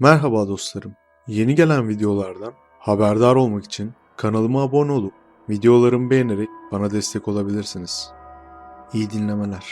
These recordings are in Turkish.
Merhaba dostlarım. Yeni gelen videolardan haberdar olmak için kanalıma abone olup videolarımı beğenerek bana destek olabilirsiniz. İyi dinlemeler.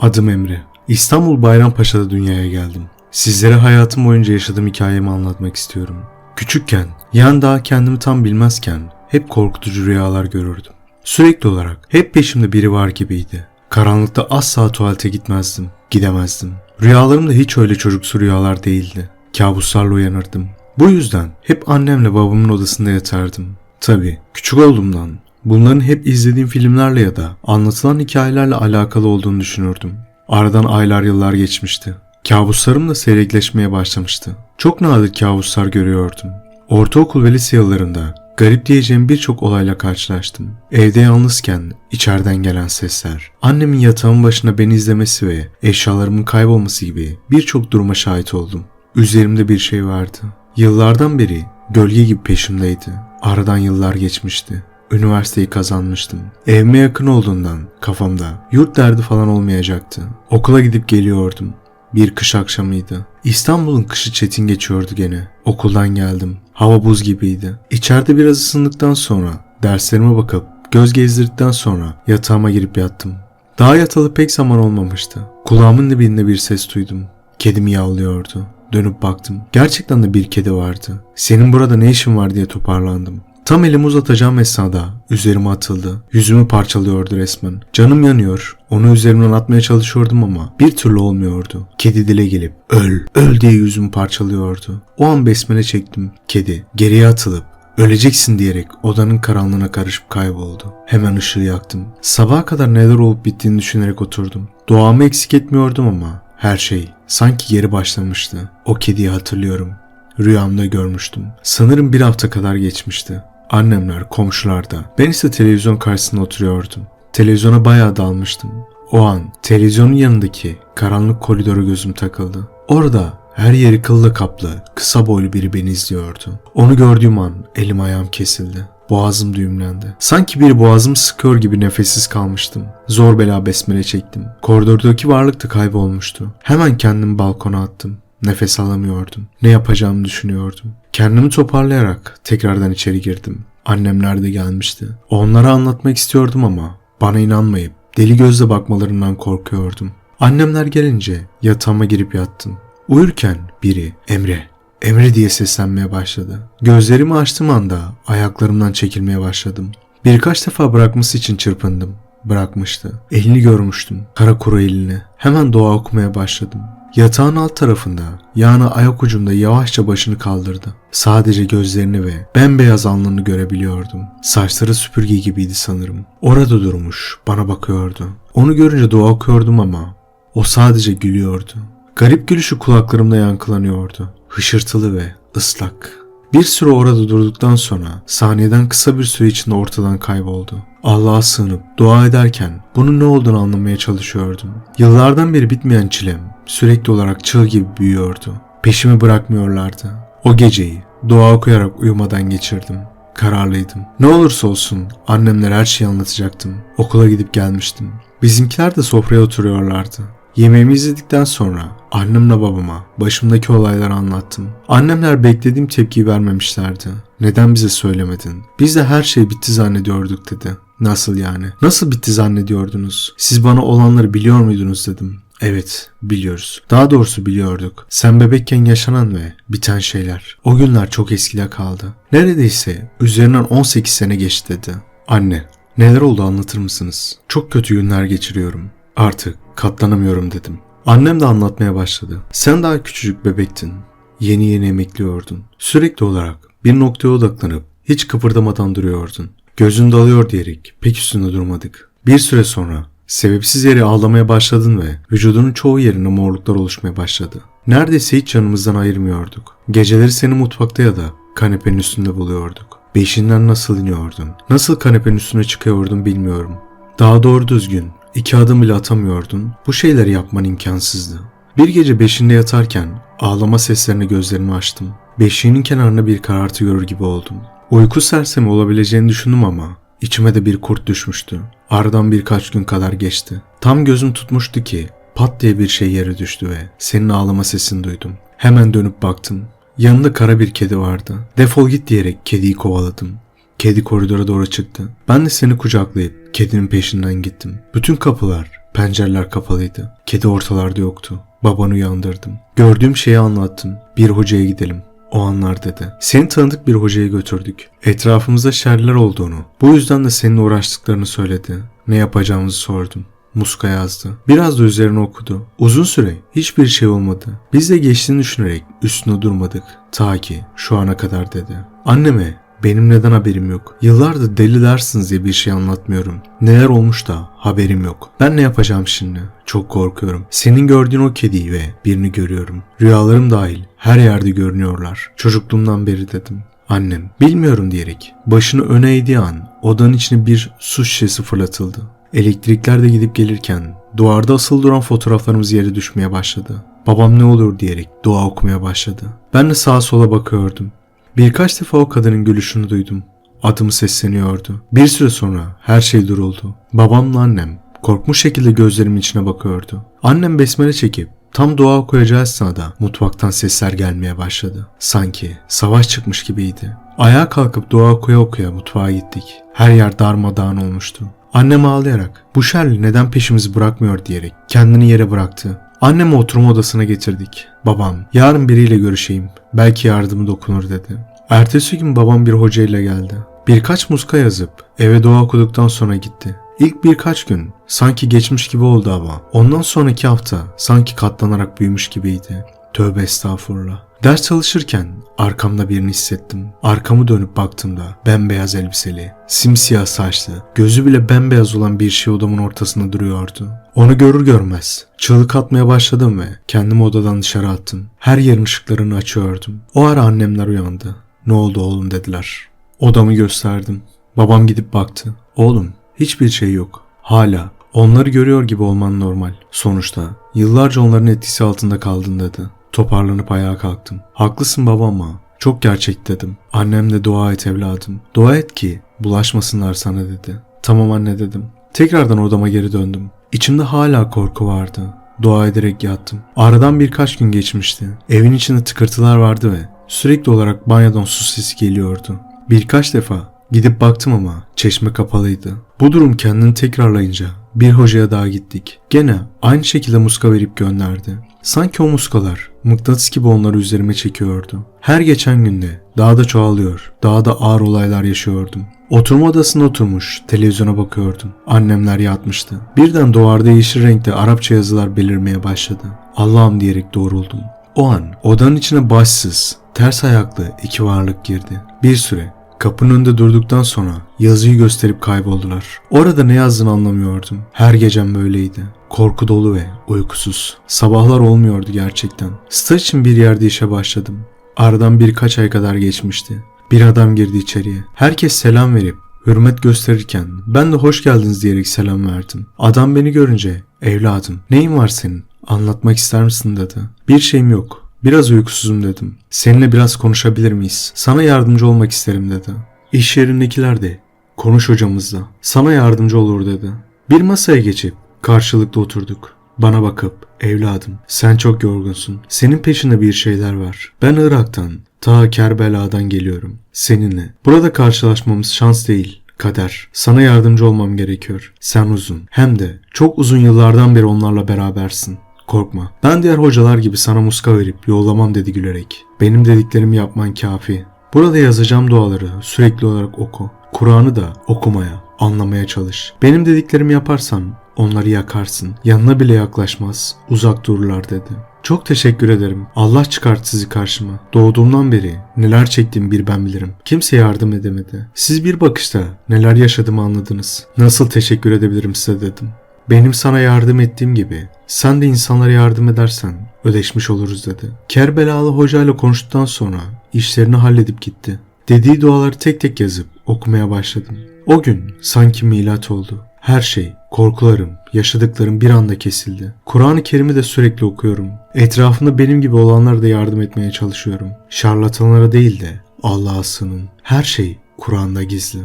Adım Emre. İstanbul Bayrampaşa'da dünyaya geldim. Sizlere hayatım boyunca yaşadığım hikayemi anlatmak istiyorum. Küçükken, yani daha kendimi tam bilmezken hep korkutucu rüyalar görürdüm. Sürekli olarak hep peşimde biri var gibiydi. Karanlıkta asla tuvalete gitmezdim, gidemezdim. Rüyalarım da hiç öyle çocuksu rüyalar değildi. Kabuslarla uyanırdım. Bu yüzden hep annemle babamın odasında yatardım. Tabii küçük olduğumdan bunların hep izlediğim filmlerle ya da anlatılan hikayelerle alakalı olduğunu düşünürdüm. Aradan aylar yıllar geçmişti. Kabuslarım da seyrekleşmeye başlamıştı. Çok nadir kabuslar görüyordum. Ortaokul ve lise yıllarında garip diyeceğim birçok olayla karşılaştım. Evde yalnızken içeriden gelen sesler, annemin yatağın başına beni izlemesi ve eşyalarımın kaybolması gibi birçok duruma şahit oldum. Üzerimde bir şey vardı. Yıllardan beri gölge gibi peşimdeydi. Aradan yıllar geçmişti. Üniversiteyi kazanmıştım. Evime yakın olduğundan kafamda yurt derdi falan olmayacaktı. Okula gidip geliyordum. Bir kış akşamıydı. İstanbul'un kışı çetin geçiyordu gene. Okuldan geldim. Hava buz gibiydi. İçeride biraz ısındıktan sonra derslerime bakıp göz gezdirdikten sonra yatağıma girip yattım. Daha yatalı pek zaman olmamıştı. Kulağımın dibinde bir ses duydum. Kedim yavlıyordu. Dönüp baktım. Gerçekten de bir kedi vardı. Senin burada ne işin var diye toparlandım. Tam elimi uzatacağım esnada üzerime atıldı. Yüzümü parçalıyordu resmen. Canım yanıyor. Onu üzerimden atmaya çalışıyordum ama bir türlü olmuyordu. Kedi dile gelip öl, öl diye yüzümü parçalıyordu. O an besmele çektim. Kedi geriye atılıp Öleceksin diyerek odanın karanlığına karışıp kayboldu. Hemen ışığı yaktım. Sabaha kadar neler olup bittiğini düşünerek oturdum. Doğamı eksik etmiyordum ama her şey sanki geri başlamıştı. O kediyi hatırlıyorum. Rüyamda görmüştüm. Sanırım bir hafta kadar geçmişti. Annemler, komşular da. Ben ise televizyon karşısında oturuyordum. Televizyona bayağı dalmıştım. O an televizyonun yanındaki karanlık koridora gözüm takıldı. Orada her yeri kılla kaplı, kısa boylu biri beni izliyordu. Onu gördüğüm an elim ayağım kesildi. Boğazım düğümlendi. Sanki bir boğazım sıkıyor gibi nefessiz kalmıştım. Zor bela besmele çektim. Koridordaki varlık da kaybolmuştu. Hemen kendimi balkona attım. Nefes alamıyordum. Ne yapacağımı düşünüyordum. Kendimi toparlayarak tekrardan içeri girdim. Annemler de gelmişti. Onlara anlatmak istiyordum ama bana inanmayıp deli gözle bakmalarından korkuyordum. Annemler gelince yatağıma girip yattım. Uyurken biri Emre, Emre diye seslenmeye başladı. Gözlerimi açtığım anda ayaklarımdan çekilmeye başladım. Birkaç defa bırakması için çırpındım. Bırakmıştı. Elini görmüştüm. Kara kuru elini. Hemen dua okumaya başladım. Yatağın alt tarafında yani ayak ucunda yavaşça başını kaldırdı. Sadece gözlerini ve bembeyaz alnını görebiliyordum. Saçları süpürge gibiydi sanırım. Orada durmuş, bana bakıyordu. Onu görünce dua okuyordum ama o sadece gülüyordu. Garip gülüşü kulaklarımda yankılanıyordu. Hışırtılı ve ıslak. Bir süre orada durduktan sonra saniyeden kısa bir süre içinde ortadan kayboldu. Allah'a sığınıp dua ederken bunun ne olduğunu anlamaya çalışıyordum. Yıllardan beri bitmeyen çilem sürekli olarak çığ gibi büyüyordu. Peşimi bırakmıyorlardı. O geceyi dua okuyarak uyumadan geçirdim. Kararlıydım. Ne olursa olsun annemler her şeyi anlatacaktım. Okula gidip gelmiştim. Bizimkiler de sofraya oturuyorlardı. Yemeğimi izledikten sonra annemle babama başımdaki olayları anlattım. Annemler beklediğim tepkiyi vermemişlerdi. Neden bize söylemedin? Biz de her şey bitti zannediyorduk dedi. Nasıl yani? Nasıl bitti zannediyordunuz? Siz bana olanları biliyor muydunuz dedim. Evet, biliyoruz. Daha doğrusu biliyorduk. Sen bebekken yaşanan ve biten şeyler. O günler çok eskide kaldı. Neredeyse üzerinden 18 sene geçti dedi. Anne, neler oldu anlatır mısınız? Çok kötü günler geçiriyorum. Artık katlanamıyorum dedim. Annem de anlatmaya başladı. Sen daha küçücük bebektin. Yeni yeni emekliyordun. Sürekli olarak bir noktaya odaklanıp hiç kıpırdamadan duruyordun. Gözün dalıyor diyerek pek üstünde durmadık. Bir süre sonra sebepsiz yere ağlamaya başladın ve vücudunun çoğu yerine morluklar oluşmaya başladı. Neredeyse hiç yanımızdan ayırmıyorduk. Geceleri seni mutfakta ya da kanepenin üstünde buluyorduk. Beşinden nasıl iniyordun? Nasıl kanepenin üstüne çıkıyordun bilmiyorum. Daha doğru düzgün iki adım bile atamıyordun. Bu şeyleri yapman imkansızdı. Bir gece beşinde yatarken ağlama seslerine gözlerimi açtım. Beşiğinin kenarına bir karartı görür gibi oldum. Uyku sersemi olabileceğini düşündüm ama içime de bir kurt düşmüştü. Aradan birkaç gün kadar geçti. Tam gözüm tutmuştu ki pat diye bir şey yere düştü ve senin ağlama sesini duydum. Hemen dönüp baktım. Yanında kara bir kedi vardı. Defol git diyerek kediyi kovaladım. Kedi koridora doğru çıktı. Ben de seni kucaklayıp kedinin peşinden gittim. Bütün kapılar, pencereler kapalıydı. Kedi ortalarda yoktu. Babanı uyandırdım. Gördüğüm şeyi anlattım. Bir hocaya gidelim. O anlar dedi. Seni tanıdık bir hocaya götürdük. Etrafımızda şerler olduğunu, bu yüzden de seninle uğraştıklarını söyledi. Ne yapacağımızı sordum. Muska yazdı. Biraz da üzerine okudu. Uzun süre hiçbir şey olmadı. Biz de geçtiğini düşünerek üstüne durmadık. Ta ki şu ana kadar dedi. Anneme benim neden haberim yok? Yıllardır deli dersiniz diye bir şey anlatmıyorum. Neler olmuş da haberim yok. Ben ne yapacağım şimdi? Çok korkuyorum. Senin gördüğün o kediyi ve birini görüyorum. Rüyalarım dahil her yerde görünüyorlar. Çocukluğumdan beri dedim. Annem bilmiyorum diyerek başını öne eğdiği an odanın içine bir su şişesi fırlatıldı. Elektrikler de gidip gelirken duvarda asılı duran fotoğraflarımız yere düşmeye başladı. Babam ne olur diyerek dua okumaya başladı. Ben de sağa sola bakıyordum. Birkaç defa o kadının gülüşünü duydum. Adımı sesleniyordu. Bir süre sonra her şey duruldu. Babamla annem korkmuş şekilde gözlerimin içine bakıyordu. Annem besmele çekip tam dua okuyacağı esnada mutfaktan sesler gelmeye başladı. Sanki savaş çıkmış gibiydi. Ayağa kalkıp dua okuya okuya mutfağa gittik. Her yer darmadağın olmuştu. Annem ağlayarak bu Shirley neden peşimizi bırakmıyor diyerek kendini yere bıraktı. Annemi oturma odasına getirdik. Babam yarın biriyle görüşeyim belki yardımı dokunur dedi. Ertesi gün babam bir hocayla geldi. Birkaç muska yazıp eve dua okuduktan sonra gitti. İlk birkaç gün sanki geçmiş gibi oldu ama ondan sonraki hafta sanki katlanarak büyümüş gibiydi. Tövbe estağfurullah. Ders çalışırken arkamda birini hissettim. Arkamı dönüp baktığımda bembeyaz elbiseli, simsiyah saçlı, gözü bile bembeyaz olan bir şey odamın ortasında duruyordu. Onu görür görmez çığlık atmaya başladım ve kendimi odadan dışarı attım. Her yerin ışıklarını açıyordum. O ara annemler uyandı. Ne oldu oğlum dediler. Odamı gösterdim. Babam gidip baktı. Oğlum hiçbir şey yok. Hala onları görüyor gibi olman normal. Sonuçta yıllarca onların etkisi altında kaldın dedi. Toparlanıp ayağa kalktım. Haklısın baba ama çok gerçek dedim. Annem de dua et evladım. Dua et ki bulaşmasınlar sana dedi. Tamam anne dedim. Tekrardan odama geri döndüm. İçimde hala korku vardı. Dua ederek yattım. Aradan birkaç gün geçmişti. Evin içinde tıkırtılar vardı ve sürekli olarak banyodan su sesi geliyordu. Birkaç defa gidip baktım ama çeşme kapalıydı. Bu durum kendini tekrarlayınca bir hocaya daha gittik. Gene aynı şekilde muska verip gönderdi. Sanki o muskalar mıknatıs gibi onları üzerime çekiyordu. Her geçen günde daha da çoğalıyor, daha da ağır olaylar yaşıyordum. Oturma odasında oturmuş, televizyona bakıyordum. Annemler yatmıştı. Birden duvarda yeşil renkte Arapça yazılar belirmeye başladı. Allah'ım diyerek doğruldum. O an odanın içine başsız, ters ayaklı iki varlık girdi. Bir süre Kapının önünde durduktan sonra yazıyı gösterip kayboldular. Orada ne yazdığını anlamıyordum. Her gecem böyleydi. Korku dolu ve uykusuz. Sabahlar olmuyordu gerçekten. Staj için bir yerde işe başladım. Aradan birkaç ay kadar geçmişti. Bir adam girdi içeriye. Herkes selam verip hürmet gösterirken ben de hoş geldiniz diyerek selam verdim. Adam beni görünce evladım neyin var senin? Anlatmak ister misin dedi. Bir şeyim yok. Biraz uykusuzum dedim. Seninle biraz konuşabilir miyiz? Sana yardımcı olmak isterim dedi. İş yerindekiler de konuş hocamızla. Sana yardımcı olur dedi. Bir masaya geçip karşılıklı oturduk. Bana bakıp evladım sen çok yorgunsun. Senin peşinde bir şeyler var. Ben Irak'tan ta Kerbela'dan geliyorum. Seninle. Burada karşılaşmamız şans değil. Kader. Sana yardımcı olmam gerekiyor. Sen uzun. Hem de çok uzun yıllardan beri onlarla berabersin. Korkma. Ben diğer hocalar gibi sana muska verip yollamam dedi gülerek. Benim dediklerimi yapman kafi. Burada yazacağım duaları sürekli olarak oku. Kur'an'ı da okumaya, anlamaya çalış. Benim dediklerimi yaparsan onları yakarsın. Yanına bile yaklaşmaz, uzak dururlar dedi. Çok teşekkür ederim. Allah çıkart sizi karşıma. Doğduğumdan beri neler çektiğimi bir ben bilirim. Kimse yardım edemedi. Siz bir bakışta neler yaşadığımı anladınız. Nasıl teşekkür edebilirim size dedim. Benim sana yardım ettiğim gibi sen de insanlara yardım edersen ödeşmiş oluruz dedi. Kerbelalı hocayla konuştuktan sonra işlerini halledip gitti. Dediği duaları tek tek yazıp okumaya başladım. O gün sanki milat oldu. Her şey, korkularım, yaşadıklarım bir anda kesildi. Kur'an-ı Kerim'i de sürekli okuyorum. Etrafımda benim gibi olanlara da yardım etmeye çalışıyorum. Şarlatanlara değil de Allah'a sığının. Her şey Kur'an'da gizli.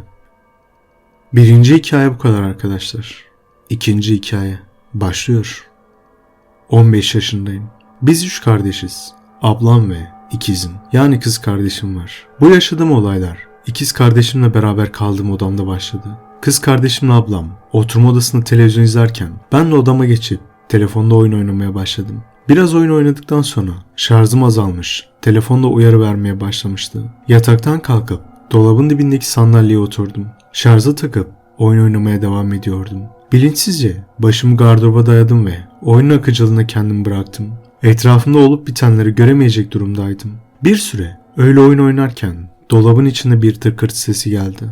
Birinci hikaye bu kadar arkadaşlar. İkinci hikaye başlıyor. 15 yaşındayım. Biz üç kardeşiz. Ablam ve ikizim. Yani kız kardeşim var. Bu yaşadığım olaylar ikiz kardeşimle beraber kaldığım odamda başladı. Kız kardeşimle ablam oturma odasında televizyon izlerken ben de odama geçip telefonda oyun oynamaya başladım. Biraz oyun oynadıktan sonra şarjım azalmış. Telefonda uyarı vermeye başlamıştı. Yataktan kalkıp dolabın dibindeki sandalyeye oturdum. Şarja takıp oyun oynamaya devam ediyordum. Bilinçsizce başımı gardıroba dayadım ve oyunun akıcılığına kendimi bıraktım. Etrafımda olup bitenleri göremeyecek durumdaydım. Bir süre öyle oyun oynarken dolabın içinde bir tıkırtı sesi geldi.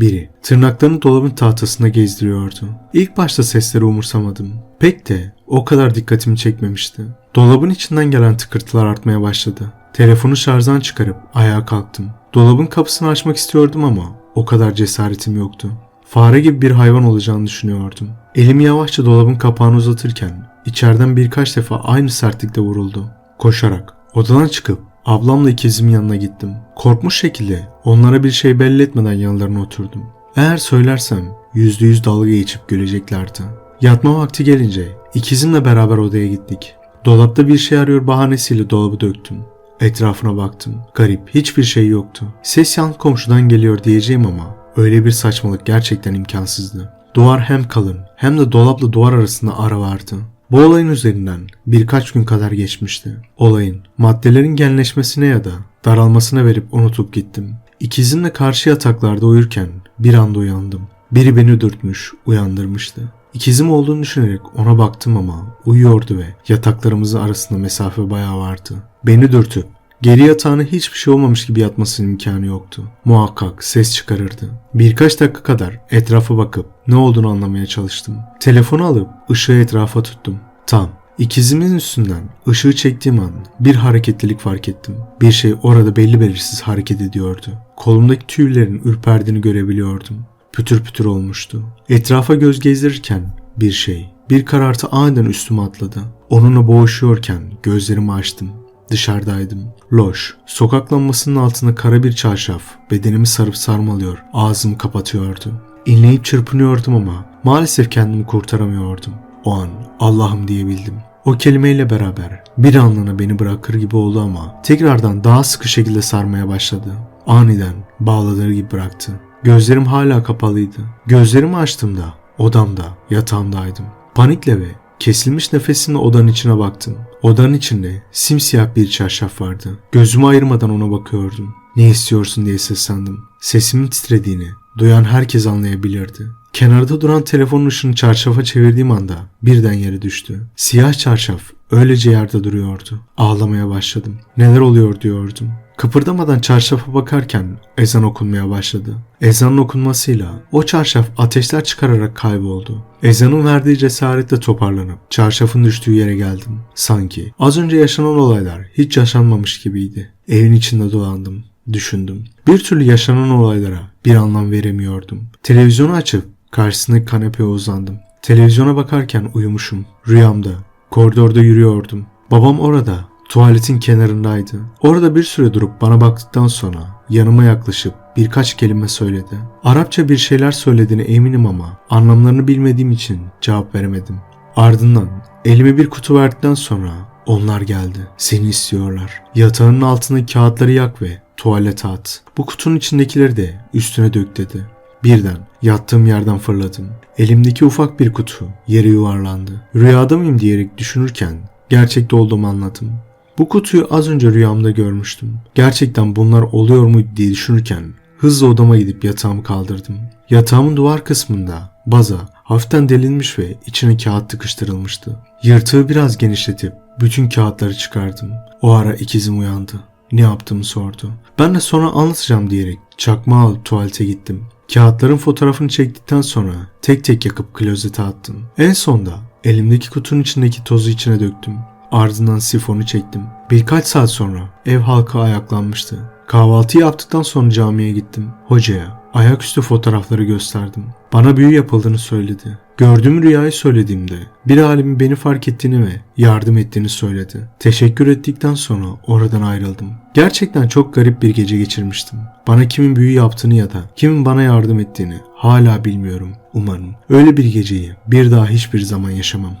Biri tırnaklarını dolabın tahtasına gezdiriyordu. İlk başta sesleri umursamadım. Pek de o kadar dikkatimi çekmemişti. Dolabın içinden gelen tıkırtılar artmaya başladı. Telefonu şarjdan çıkarıp ayağa kalktım. Dolabın kapısını açmak istiyordum ama o kadar cesaretim yoktu. Fare gibi bir hayvan olacağını düşünüyordum. Elimi yavaşça dolabın kapağını uzatırken içeriden birkaç defa aynı sertlikte vuruldu. Koşarak odadan çıkıp ablamla ikizimin yanına gittim. Korkmuş şekilde onlara bir şey belli etmeden yanlarına oturdum. Eğer söylersem yüzde yüz dalga geçip güleceklerdi. Yatma vakti gelince ikizimle beraber odaya gittik. Dolapta bir şey arıyor bahanesiyle dolabı döktüm. Etrafına baktım. Garip, hiçbir şey yoktu. Ses yan komşudan geliyor diyeceğim ama öyle bir saçmalık gerçekten imkansızdı. Duvar hem kalın hem de dolapla duvar arasında ara vardı. Bu olayın üzerinden birkaç gün kadar geçmişti. Olayın maddelerin genleşmesine ya da daralmasına verip unutup gittim. İkizimle karşı yataklarda uyurken bir anda uyandım. Biri beni dürtmüş, uyandırmıştı. İkizim olduğunu düşünerek ona baktım ama uyuyordu ve yataklarımızın arasında mesafe bayağı vardı. Beni dürtüp geri yatağına hiçbir şey olmamış gibi yatmasının imkanı yoktu. Muhakkak ses çıkarırdı. Birkaç dakika kadar etrafa bakıp ne olduğunu anlamaya çalıştım. Telefonu alıp ışığı etrafa tuttum. Tam İkizimin üstünden ışığı çektiğim an bir hareketlilik fark ettim. Bir şey orada belli belirsiz hareket ediyordu. Kolumdaki tüylerin ürperdiğini görebiliyordum. Pütür pütür olmuştu. Etrafa göz gezdirirken bir şey, bir karartı aniden üstüme atladı. Onunla boğuşuyorken gözlerimi açtım. Dışarıdaydım. Loş, sokak lambasının altında kara bir çarşaf bedenimi sarıp sarmalıyor, ağzımı kapatıyordu. İnleyip çırpınıyordum ama maalesef kendimi kurtaramıyordum. O an Allah'ım diyebildim. O kelimeyle beraber bir anlığına beni bırakır gibi oldu ama tekrardan daha sıkı şekilde sarmaya başladı. Aniden bağladığı gibi bıraktı. Gözlerim hala kapalıydı. Gözlerimi açtığımda odamda, yatağımdaydım. Panikle ve kesilmiş nefesimle odanın içine baktım. Odanın içinde simsiyah bir çarşaf vardı. Gözümü ayırmadan ona bakıyordum. Ne istiyorsun diye seslendim. Sesimin titrediğini duyan herkes anlayabilirdi. Kenarda duran telefonun ışığını çarşafa çevirdiğim anda birden yere düştü. Siyah çarşaf öylece yerde duruyordu. Ağlamaya başladım. Neler oluyor diyordum. Kıpırdamadan çarşafa bakarken ezan okunmaya başladı. Ezanın okunmasıyla o çarşaf ateşler çıkararak kayboldu. Ezanın verdiği cesaretle toparlanıp çarşafın düştüğü yere geldim. Sanki az önce yaşanan olaylar hiç yaşanmamış gibiydi. Evin içinde dolandım. Düşündüm. Bir türlü yaşanan olaylara bir anlam veremiyordum. Televizyonu açıp karşısındaki kanepeye uzandım. Televizyona bakarken uyumuşum. Rüyamda. Koridorda yürüyordum. Babam orada. Tuvaletin kenarındaydı. Orada bir süre durup bana baktıktan sonra yanıma yaklaşıp birkaç kelime söyledi. Arapça bir şeyler söylediğine eminim ama anlamlarını bilmediğim için cevap veremedim. Ardından elime bir kutu verdikten sonra onlar geldi. Seni istiyorlar. Yatağının altındaki kağıtları yak ve tuvalete at. Bu kutunun içindekileri de üstüne dök dedi. Birden yattığım yerden fırladım. Elimdeki ufak bir kutu yere yuvarlandı. Rüyada mıyım diyerek düşünürken gerçekte olduğumu anladım. Bu kutuyu az önce rüyamda görmüştüm. Gerçekten bunlar oluyor mu diye düşünürken hızla odama gidip yatağımı kaldırdım. Yatağımın duvar kısmında baza hafiften delinmiş ve içine kağıt tıkıştırılmıştı. Yırtığı biraz genişletip bütün kağıtları çıkardım. O ara ikizim uyandı. Ne yaptığımı sordu. Ben de sonra anlatacağım diyerek çakmağı alıp tuvalete gittim. Kağıtların fotoğrafını çektikten sonra tek tek yakıp klozete attım. En sonda elimdeki kutunun içindeki tozu içine döktüm. Ardından sifonu çektim. Birkaç saat sonra ev halkı ayaklanmıştı. Kahvaltı yaptıktan sonra camiye gittim. Hocaya ayaküstü fotoğrafları gösterdim. Bana büyü yapıldığını söyledi. Gördüğüm rüyayı söylediğimde bir alimin beni fark ettiğini ve yardım ettiğini söyledi. Teşekkür ettikten sonra oradan ayrıldım. Gerçekten çok garip bir gece geçirmiştim. Bana kimin büyü yaptığını ya da kimin bana yardım ettiğini hala bilmiyorum. Umarım öyle bir geceyi bir daha hiçbir zaman yaşamam.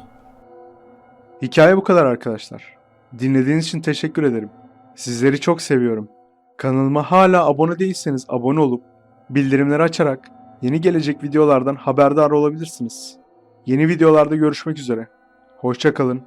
Hikaye bu kadar arkadaşlar. Dinlediğiniz için teşekkür ederim. Sizleri çok seviyorum. Kanalıma hala abone değilseniz abone olup bildirimleri açarak yeni gelecek videolardan haberdar olabilirsiniz. Yeni videolarda görüşmek üzere. Hoşça kalın.